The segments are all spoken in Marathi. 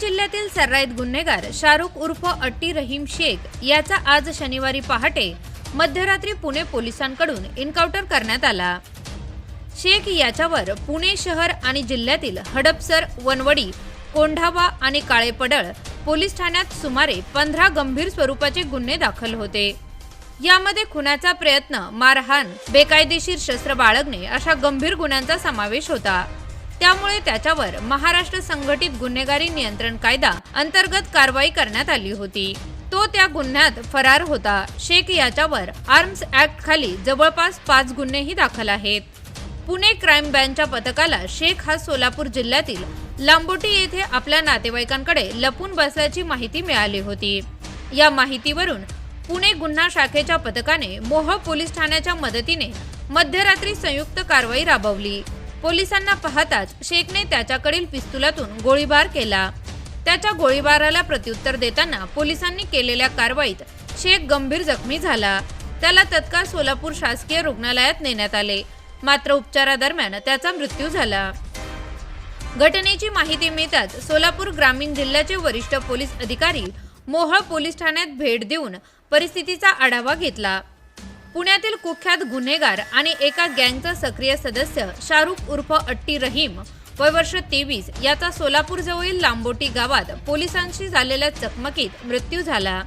जिल्ह्यातील सर्राईत गुन्हेगार शाहरुख उर्फ अट्टी रहीम शेख याचा आज शनिवारी पहाटे मध्यरात्री पुणे पोलिसांकडून एन्काउंटर करण्यात आला. शेख याच्यावर पुणे शहर आणि जिल्ह्यातील हडपसर वनवडी कोंढावा आणि काळेपडळ पोलीस ठाण्यात सुमारे पंधरा गंभीर स्वरूपाचे गुन्हे दाखल होते. यामध्ये खुनाचा प्रयत्न मारहाण बेकायदेशीर शस्त्र बाळगणे अशा गंभीर गुन्ह्यांचा समावेश होता. त्यामुळे त्याच्यावर महाराष्ट्र संघटित गुन्हेगारी नियंत्रण कायदा अंतर्गत कारवाई करण्यात आली होती. तो त्या गुन्ह्यात फरार होता. शेख याच्यावर आर्म्स ऍक्ट खाली जवळपास पाच गुन्हेही दाखल आहेत. पुणे क्राईम ब्रँचच्या पथकाला शेख हा सोलापूर जिल्ह्यातील लांबोटी येथे आपल्या नातेवाईकांकडे लपून बसल्याची माहिती मिळाली होती. या माहितीवरून पुणे गुन्हा शाखेच्या पथकाने मोह पोलीस ठाण्याच्या मदतीने मध्यरात्री संयुक्त कारवाई राबवली. पोलिसांना पाहताच शेखने त्याच्याकडील पिस्तुलातून गोळीबार केला. त्याच्या गोळीबाराला प्रत्युत्तर देताना पोलिसांनी केलेल्या कारवाईत शेख गंभीर जखमी झाला. त्याला तत्काळ सोलापूर शासकीय रुग्णालयात नेण्यात आले. मात्र उपचारादरम्यान त्याचा मृत्यू झाला. घटनेची माहिती मिळताच सोलापूर ग्रामीण जिल्ह्याचे वरिष्ठ पोलीस अधिकारी मोहळ पोलीस ठाण्यात भेट देऊन परिस्थितीचा आढावा घेतला. पुण्यातील कुख्यात गुन्हेगार आणि एका गँगचा सक्रिय सदस्य शाहरुख उर्फ अट्टी रहीम वय वर्ष तेवीस याचा सोलापूर जवळील लांबोटी गावात पोलिसांशी झालेल्या चकमकीत मृत्यू झाला.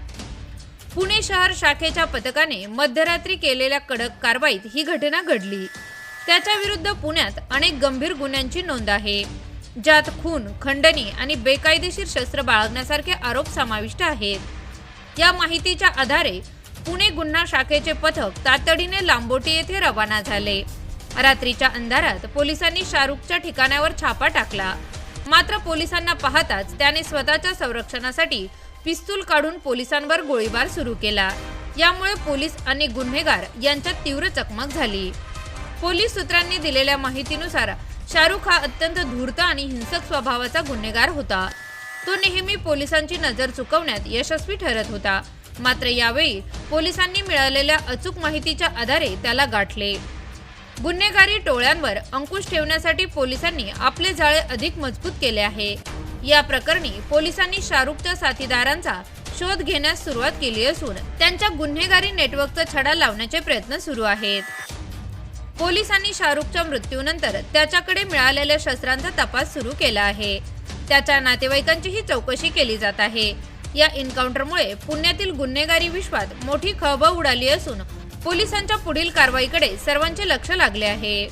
पुणे शहर शाखेच्या पथकाने मध्यरात्री केलेल्या कडक कारवाईत ही घटना घडली. त्याच्या विरुद्ध पुण्यात अनेक गंभीर गुन्ह्यांची नोंद आहे. ज्यात खून खंडणी आणि बेकायदेशीर शस्त्र बाळगण्यासारखे आरोप समाविष्ट आहेत. या माहितीच्या आधारे पुणे गुन्हा शाखेचे पथक तातडीने लांबोटी येथे रवाना झाले. रात्रीच्या अंधारात पोलिसांनी शाहरुखच्या ठिकाणावर छापा टाकला. मात्र पोलिसांना पाहताच त्याने स्वतःच्या संरक्षणासाठी पिस्तूल काढून पोलिसांवर गोळीबार सुरू केला. यामुळे पोलीस आणि गुन्हेगार यांच्यात तीव्र चकमक झाली. पोलीस सूत्रांनी दिलेल्या माहितीनुसार शाहरुख हा अत्यंत धूर्त आणि हिंसक स्वभावाचा गुन्हेगार होता. तो नेहमी पोलिसांची नजर चुकवण्यात यशस्वी ठरत होता. मात्र यावेळी पोलिसांनी मिळालेल्या अचूक माहितीच्या आधारे त्याला गाठले. गुन्हेगारी टोळ्यांवर अंकुश ठेवण्यासाठी पोलिसांनी आपले जाळे अधिक मजबूत केले आहे. या प्रकरणी पोलिसांनी शाहरुखच्या साथीदारांचा शोध घेण्यास सुरुवात केली असून त्यांच्या गुन्हेगारी नेटवर्कचा छडा लावण्याचे प्रयत्न सुरू आहेत. पोलिसांनी शाहरुखच्या मृत्यूनंतर त्याच्याकडे मिळालेल्या शस्त्रांचा तपास सुरू केला आहे. त्याच्या नातेवाईकांचीही चौकशी केली जात आहे. या एन्काउंटरमुळे पुण्यातील गुन्हेगारी विश्वात मोठी खळबळ उडाली असून पोलिसांच्या पुढील कारवाईकडे सर्वांचे लक्ष लागले आहे.